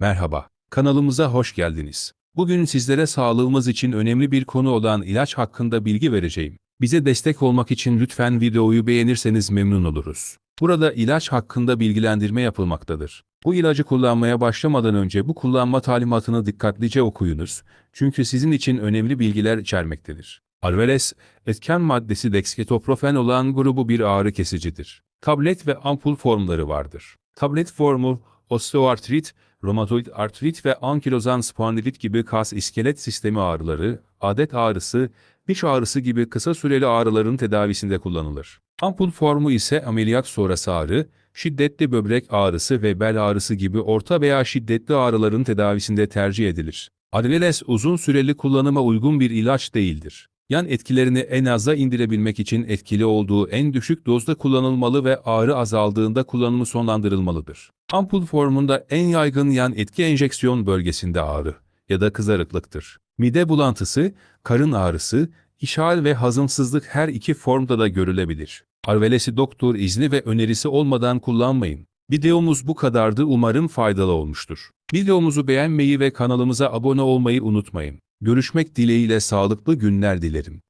Merhaba, kanalımıza hoş geldiniz. Bugün sizlere sağlığımız için önemli bir konu olan ilaç hakkında bilgi vereceğim. Bize destek olmak için lütfen videoyu beğenirseniz memnun oluruz. Burada ilaç hakkında bilgilendirme yapılmaktadır. Bu ilacı kullanmaya başlamadan önce bu kullanma talimatını dikkatlice okuyunuz. Çünkü sizin için önemli bilgiler içermektedir. Alveles, etken maddesi dexketoprofen olan grubu bir ağrı kesicidir. Tablet ve ampul formları vardır. Tablet formu, osteoartrit, romatoid artrit ve ankilozan spondilit gibi kas iskelet sistemi ağrıları, adet ağrısı, diş ağrısı gibi kısa süreli ağrıların tedavisinde kullanılır. Ampul formu ise ameliyat sonrası ağrı, şiddetli böbrek ağrısı ve bel ağrısı gibi orta veya şiddetli ağrıların tedavisinde tercih edilir. Adveles uzun süreli kullanıma uygun bir ilaç değildir. Yan etkilerini en aza indirebilmek için etkili olduğu en düşük dozda kullanılmalı ve ağrı azaldığında kullanımı sonlandırılmalıdır. Ampul formunda en yaygın yan etki enjeksiyon bölgesinde ağrı ya da kızarıklıktır. Mide bulantısı, karın ağrısı, işhal ve hazımsızlık her iki formda da görülebilir. Arvelesi doktor izni ve önerisi olmadan kullanmayın. Videomuz bu kadardı umarım faydalı olmuştur. Videomuzu beğenmeyi ve kanalımıza abone olmayı unutmayın. Görüşmek dileğiyle sağlıklı günler dilerim.